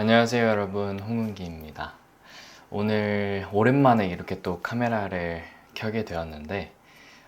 안녕하세요 여러분. 홍은기입니다. 오늘 오랜만에 이렇게 또 카메라를 켜게 되었는데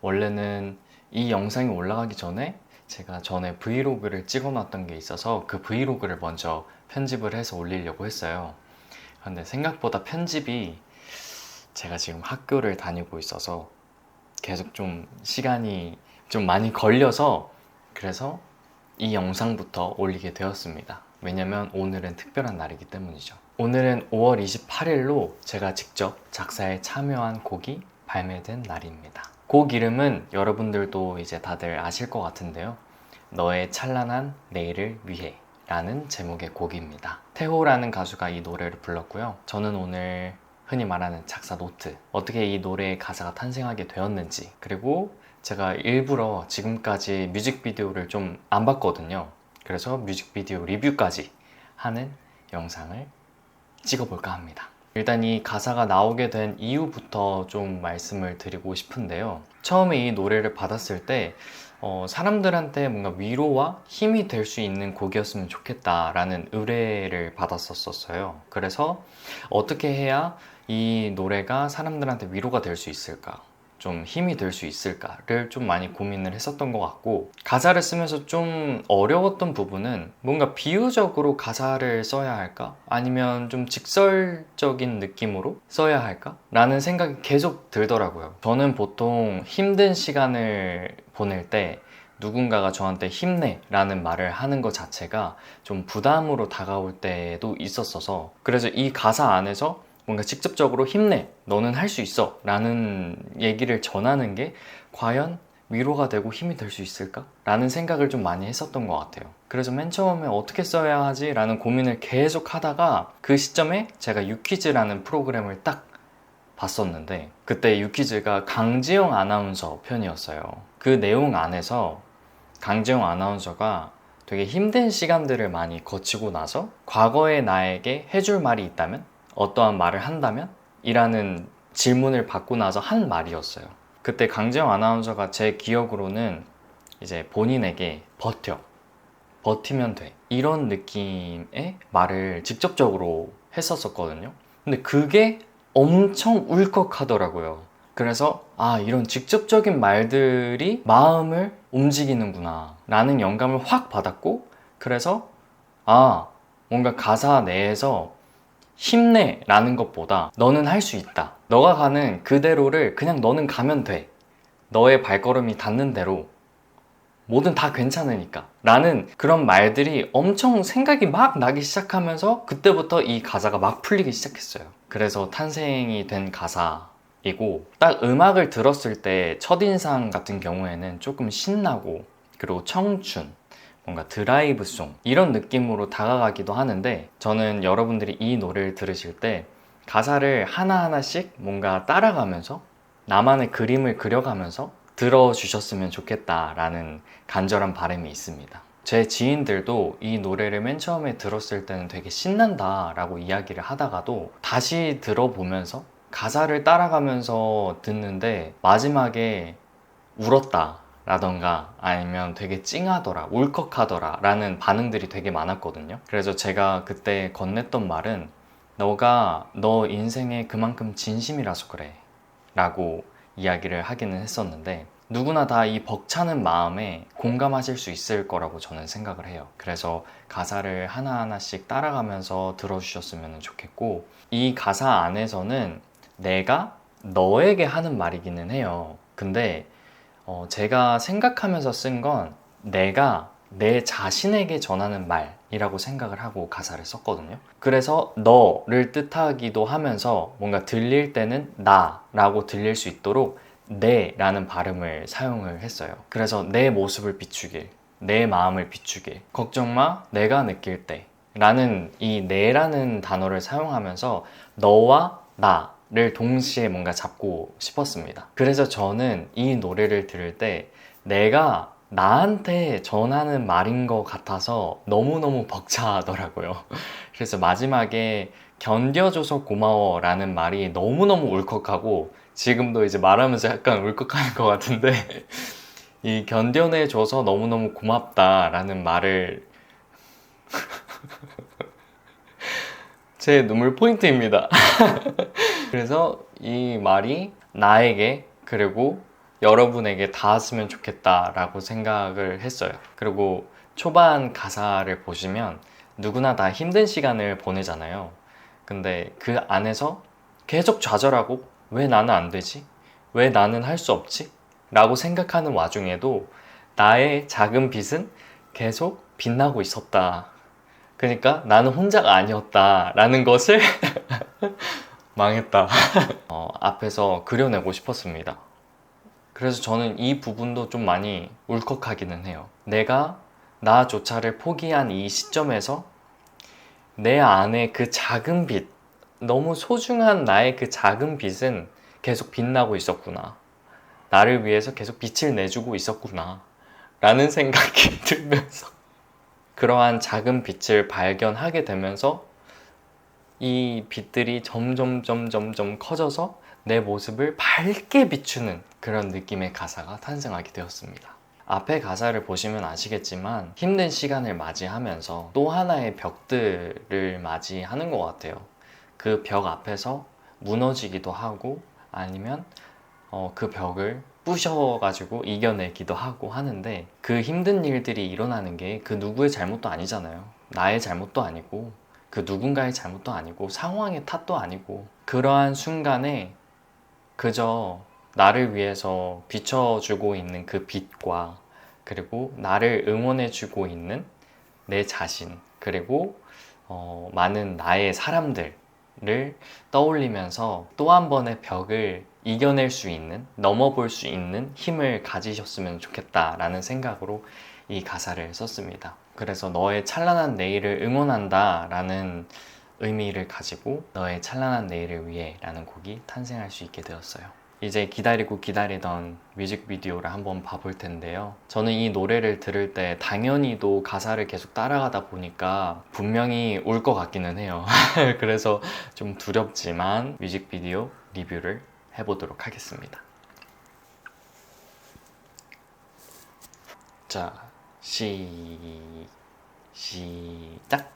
원래는 이 영상이 올라가기 전에 제가 전에 브이로그를 찍어 놨던 게 있어서 그 브이로그를 먼저 편집을 해서 올리려고 했어요. 근데 생각보다 편집이 제가 지금 학교를 다니고 있어서 계속 좀 시간이 좀 많이 걸려서 그래서 이 영상부터 올리게 되었습니다. 왜냐면 오늘은 특별한 날이기 때문이죠. 오늘은 5월 28일로 제가 직접 작사에 참여한 곡이 발매된 날입니다. 곡 이름은 여러분들도 이제 다들 아실 것 같은데요. 너의 찬란한 내일을 위해 라는 제목의 곡입니다. 태호라는 가수가 이 노래를 불렀고요. 저는 오늘 흔히 말하는 작사 노트, 어떻게 이 노래의 가사가 탄생하게 되었는지, 그리고 제가 일부러 지금까지 뮤직비디오를 좀 안 봤거든요. 그래서 뮤직비디오 리뷰까지 하는 영상을 찍어볼까 합니다. 일단 이 가사가 나오게 된 이유부터 좀 말씀을 드리고 싶은데요. 처음에 이 노래를 받았을 때 어, 사람들한테 뭔가 위로와 힘이 될 수 있는 곡이었으면 좋겠다라는 의뢰를 받았었어요. 그래서 어떻게 해야 이 노래가 사람들한테 위로가 될 수 있을까? 좀 힘이 될 수 있을까를 좀 많이 고민을 했었던 것 같고 가사를 쓰면서 좀 어려웠던 부분은 뭔가 비유적으로 가사를 써야 할까? 아니면 좀 직설적인 느낌으로 써야 할까? 라는 생각이 계속 들더라고요. 저는 보통 힘든 시간을 보낼 때 누군가가 저한테 힘내 라는 말을 하는 것 자체가 좀 부담으로 다가올 때도 있었어서 그래서 이 가사 안에서 뭔가 직접적으로 힘내, 너는 할 수 있어 라는 얘기를 전하는 게 과연 위로가 되고 힘이 될 수 있을까? 라는 생각을 좀 많이 했었던 것 같아요. 그래서 맨 처음에 어떻게 써야 하지? 라는 고민을 계속 하다가 그 시점에 제가 유퀴즈라는 프로그램을 딱 봤었는데 그때 유퀴즈가 강지영 아나운서 편이었어요. 그 내용 안에서 강지영 아나운서가 되게 힘든 시간들을 많이 거치고 나서 과거의 나에게 해줄 말이 있다면 어떠한 말을 한다면? 이라는 질문을 받고 나서 한 말이었어요. 그때 강재영 아나운서가 제 기억으로는 이제 본인에게 버텨. 버티면 돼. 이런 느낌의 말을 직접적으로 했었었거든요. 근데 그게 엄청 울컥하더라고요. 그래서 아, 이런 직접적인 말들이 마음을 움직이는구나. 라는 영감을 확 받았고, 그래서 아, 뭔가 가사 내에서 힘내 라는 것보다 너는 할 수 있다. 너가 가는 그대로를 그냥 너는 가면 돼. 너의 발걸음이 닿는 대로 뭐든 다 괜찮으니까. 라는 그런 말들이 엄청 생각이 막 나기 시작하면서 그때부터 이 가사가 막 풀리기 시작했어요. 그래서 탄생이 된 가사이고 딱 음악을 들었을 때 첫인상 같은 경우에는 조금 신나고 그리고 청춘 뭔가 드라이브송 이런 느낌으로 다가가기도 하는데 저는 여러분들이 이 노래를 들으실 때 가사를 하나하나씩 뭔가 따라가면서 나만의 그림을 그려가면서 들어주셨으면 좋겠다라는 간절한 바람이 있습니다. 제 지인들도 이 노래를 맨 처음에 들었을 때는 되게 신난다라고 이야기를 하다가도 다시 들어보면서 가사를 따라가면서 듣는데 마지막에 울었다 라던가 아니면 되게 찡하더라, 울컥하더라 라는 반응들이 되게 많았거든요. 그래서 제가 그때 건넸던 말은 너가 너 인생에 그만큼 진심이라서 그래 라고 이야기를 하기는 했었는데 누구나 다 이 벅차는 마음에 공감하실 수 있을 거라고 저는 생각을 해요. 그래서 가사를 하나하나씩 따라가면서 들어주셨으면 좋겠고 이 가사 안에서는 내가 너에게 하는 말이기는 해요. 근데 어, 제가 생각하면서 쓴 건 내가 내 자신에게 전하는 말이라고 생각을 하고 가사를 썼거든요. 그래서 너를 뜻하기도 하면서 뭔가 들릴 때는 나라고 들릴 수 있도록 내라는 발음을 사용을 했어요. 그래서 내 모습을 비추길, 내 마음을 비추길, 걱정 마, 내가 느낄 때. 라는 이 내라는 단어를 사용하면서 너와 나 를 동시에 뭔가 잡고 싶었습니다. 그래서 저는 이 노래를 들을 때 내가 나한테 전하는 말인 것 같아서 너무너무 벅차더라고요. 그래서 마지막에 견뎌줘서 고마워 라는 말이 너무너무 울컥하고 지금도 이제 말하면서 약간 울컥하는 것 같은데 이 견뎌내줘서 너무너무 고맙다 라는 말을 제 눈물 포인트입니다. 그래서 이 말이 나에게 그리고 여러분에게 닿았으면 좋겠다라고 생각을 했어요. 그리고 초반 가사를 보시면 누구나 다 힘든 시간을 보내잖아요. 근데 그 안에서 계속 좌절하고 왜 나는 안 되지? 왜 나는 할 수 없지? 라고 생각하는 와중에도 나의 작은 빛은 계속 빛나고 있었다. 그러니까 나는 혼자가 아니었다. 라는 것을 망했다. 어, 앞에서 그려내고 싶었습니다. 그래서 저는 이 부분도 좀 많이 울컥하기는 해요. 내가 나조차를 포기한 이 시점에서 내 안에 그 작은 빛, 너무 소중한 나의 그 작은 빛은 계속 빛나고 있었구나. 나를 위해서 계속 빛을 내주고 있었구나. 라는 생각이 들면서 그러한 작은 빛을 발견하게 되면서 이 빛들이 점점 점점 점 커져서 내 모습을 밝게 비추는 그런 느낌의 가사가 탄생하게 되었습니다. 앞에 가사를 보시면 아시겠지만 힘든 시간을 맞이하면서 또 하나의 벽들을 맞이하는 것 같아요. 그 벽 앞에서 무너지기도 하고 아니면 어, 그 벽을 부셔가지고 이겨내기도 하고 하는데 그 힘든 일들이 일어나는 게 그 누구의 잘못도 아니잖아요. 나의 잘못도 아니고 그 누군가의 잘못도 아니고 상황의 탓도 아니고 그러한 순간에 그저 나를 위해서 비춰주고 있는 그 빛과 그리고 나를 응원해주고 있는 내 자신 그리고 어, 많은 나의 사람들을 떠올리면서 또 한 번의 벽을 이겨낼 수 있는 넘어볼 수 있는 힘을 가지셨으면 좋겠다라는 생각으로 이 가사를 썼습니다. 그래서 너의 찬란한 내일을 응원한다 라는 의미를 가지고 너의 찬란한 내일을 위해 라는 곡이 탄생할 수 있게 되었어요. 이제 기다리고 기다리던 뮤직비디오를 한번 봐볼 텐데요. 저는 이 노래를 들을 때 당연히도 가사를 계속 따라가다 보니까 분명히 울 것 같기는 해요. 그래서 좀 두렵지만 뮤직비디오 리뷰를 해보도록 하겠습니다. 자, 시, 시작!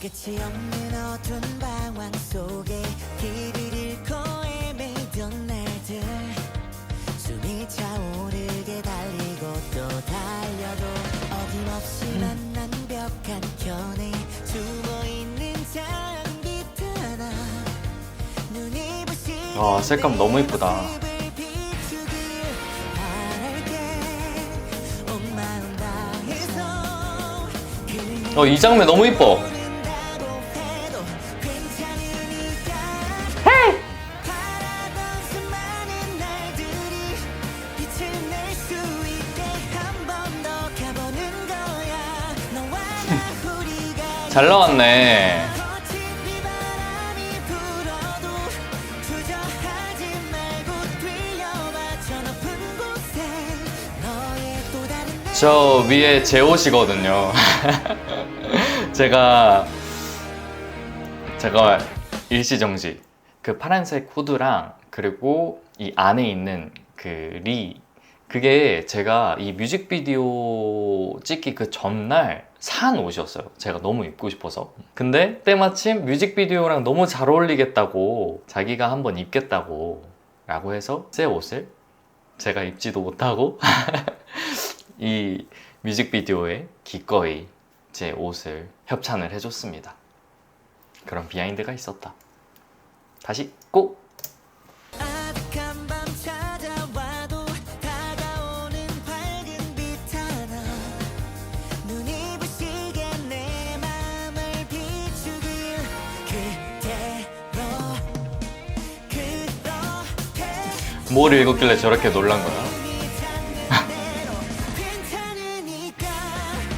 끝이 없는 어두운 방황 속에 길을 잃고 와, 색감 너무 이쁘다. 어, 이 장면 너무 이뻐! 모른다고 저 위에 제 옷이거든요. 제가 제가 일시정지 그 파란색 후드랑 그리고 이 안에 있는 그 리 그게 제가 이 뮤직비디오 찍기 그 전날 산 옷이었어요. 제가 너무 입고 싶어서. 근데 때마침 뮤직비디오랑 너무 잘 어울리겠다고 자기가 한번 입겠다고 라고 해서 새 옷을 제가 입지도 못하고 이 뮤직비디오에 기꺼이 제 옷을 협찬을 해줬습니다. 그런 비하인드가 있었다. 다시 꼭! 뭘 읽었길래 저렇게 놀란 거야?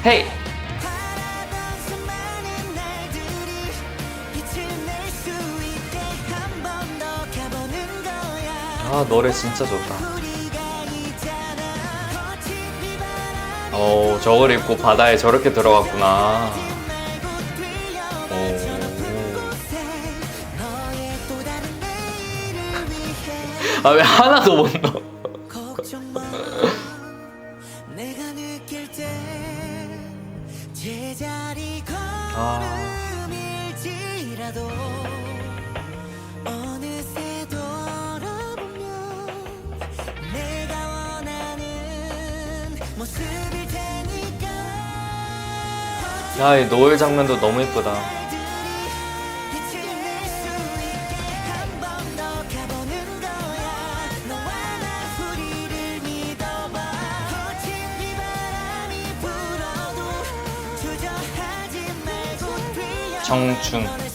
헤이! 아, 노래 진짜 좋다. 어, 저걸 입고 바다에 저렇게 들어갔구나. 오. 아, 왜 하나도 못 넣어? 제자리 아. 걸음일지라도 어느새 돌아보면 내가 원하는 모습일 테니까 야, 이 노을 장면도 너무 예쁘다. 청춘.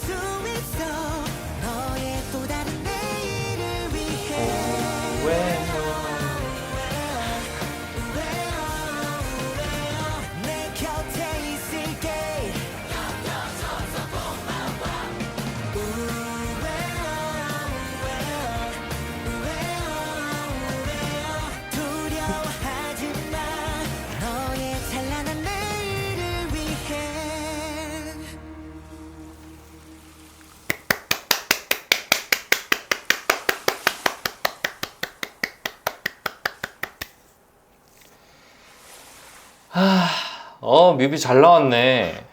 어, 뮤비 잘 나왔네.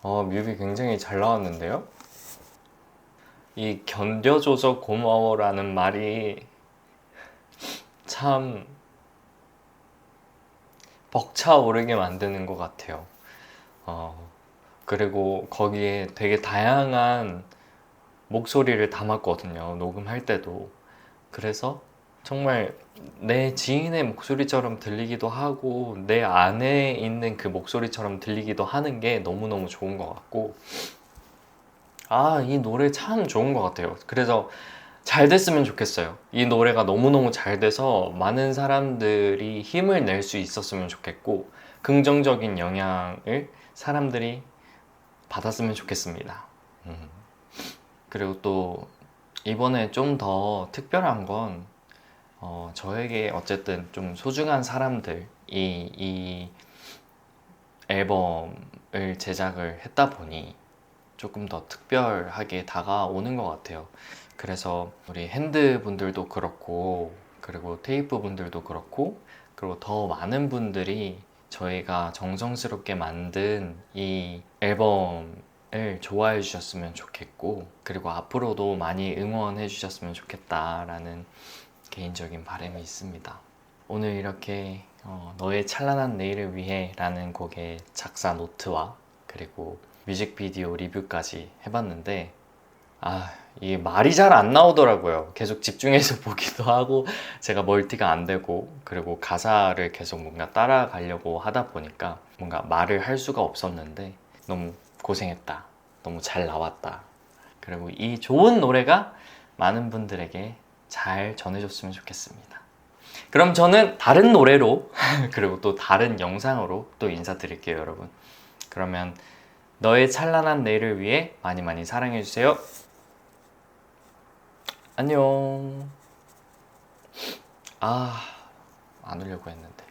어, 뮤비 굉장히 잘 나왔는데요? 이 견뎌줘서 고마워라는 말이 참 벅차오르게 만드는 것 같아요. 어, 그리고 거기에 되게 다양한 목소리를 담았거든요. 녹음할 때도. 그래서 정말 내 지인의 목소리처럼 들리기도 하고 내 안에 있는 그 목소리처럼 들리기도 하는 게 너무너무 좋은 것 같고 아, 이 노래 참 좋은 것 같아요. 그래서 잘 됐으면 좋겠어요. 이 노래가 너무너무 잘 돼서 많은 사람들이 힘을 낼 수 있었으면 좋겠고 긍정적인 영향을 사람들이 받았으면 좋겠습니다. 음. 그리고 또 이번에 좀 더 특별한 건 어, 저에게 어쨌든 좀 소중한 사람들이 이 앨범을 제작을 했다 보니 조금 더 특별하게 다가오는 것 같아요. 그래서 우리 핸드 분들도 그렇고, 그리고 테이프 분들도 그렇고, 그리고 더 많은 분들이 저희가 정성스럽게 만든 이 앨범을 좋아해 주셨으면 좋겠고, 그리고 앞으로도 많이 응원해 주셨으면 좋겠다라는 개인적인 바람이 있습니다. 오늘 이렇게 어, 너의 찬란한 내일을 위해 라는 곡의 작사 노트와 그리고 뮤직비디오 리뷰까지 해봤는데 아 이게 말이 잘 안 나오더라고요. 계속 집중해서 보기도 하고 제가 멀티가 안 되고 그리고 가사를 계속 뭔가 따라가려고 하다 보니까 뭔가 말을 할 수가 없었는데 너무 고생했다. 너무 잘 나왔다. 그리고 이 좋은 노래가 많은 분들에게 잘 전해줬으면 좋겠습니다. 그럼 저는 다른 노래로 그리고 또 다른 영상으로 또 인사드릴게요, 여러분. 그러면 너의 찬란한 내일을 위해 많이 많이 사랑해주세요. 안녕. 아, 안 울려고 했는데.